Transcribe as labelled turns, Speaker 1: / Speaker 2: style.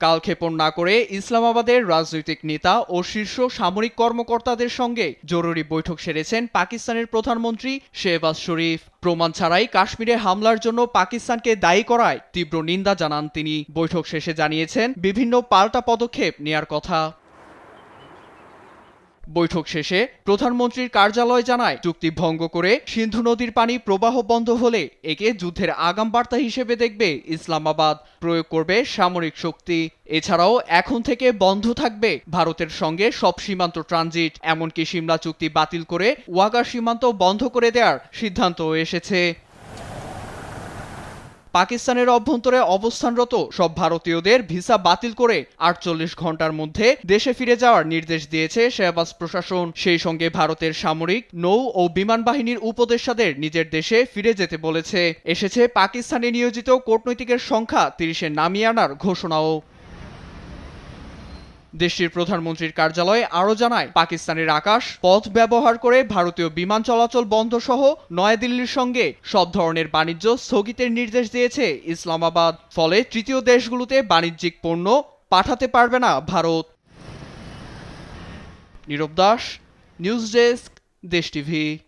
Speaker 1: কালক্ষেপণ না করে ইসলামাবাদের রাজনৈতিক নেতা ও শীর্ষ সামরিক কর্মকর্তাদের সঙ্গে জরুরি বৈঠক সেরেছেন পাকিস্তানের প্রধানমন্ত্রী শেহবাজ শরীফ। প্রমাণ ছাড়াই কাশ্মীরে হামলার জন্য পাকিস্তানকে দায়ী করায় তীব্র নিন্দা জানান তিনি। বৈঠক শেষে জানিয়েছেন, বিভিন্ন পাল্টা পদক্ষেপ নেয়ার কথা। বৈঠক শেষে প্রধানমন্ত্রীর কার্যালয় জানায়, চুক্তি ভঙ্গ করে সিন্ধু নদীর পানি প্রবাহ বন্ধ হলে একে যুদ্ধের আগাম বার্তা হিসেবে দেখবে ইসলামাবাদ। প্রয়োগ করবে সামরিক শক্তি। এছাড়াও এখন থেকে বন্ধ থাকবে ভারতের সঙ্গে সব সীমান্ত ট্রানজিট। এমনকি সিমলা চুক্তি বাতিল করে ওয়াগা সীমান্ত বন্ধ করে দেওয়ার সিদ্ধান্ত এসেছে। পাকিস্তানের অভ্যন্তরে অবস্থানরত সব ভারতীয়দের ভিসা বাতিল করে আটচল্লিশ ঘণ্টার মধ্যে দেশে ফিরে যাওয়ার নির্দেশ দিয়েছে শেহবাজ প্রশাসন। সেই সঙ্গে ভারতের সামরিক, নৌ ও বিমান বাহিনীর উপদেষ্টাদের নিজের দেশে ফিরে যেতে বলেছে। এসেছে পাকিস্তানে নিয়োজিত কূটনৈতিকের সংখ্যা তিরিশে নামিয়ে আনার ঘোষণাও। দেশটির প্রধানমন্ত্রীর কার্যালয়ে আরও জানায়, পাকিস্তানের আকাশ, পথ ব্যবহার করে ভারতীয় বিমান চলাচল বন্ধ সহ নয়াদিল্লির সঙ্গে সব ধরনের বাণিজ্য স্থগিতের নির্দেশ দিয়েছে ইসলামাবাদ। ফলে তৃতীয় দেশগুলোতে বাণিজ্যিক পণ্য পাঠাতে পারবে না Bharat. Nirab Das, news desk, Desh TV.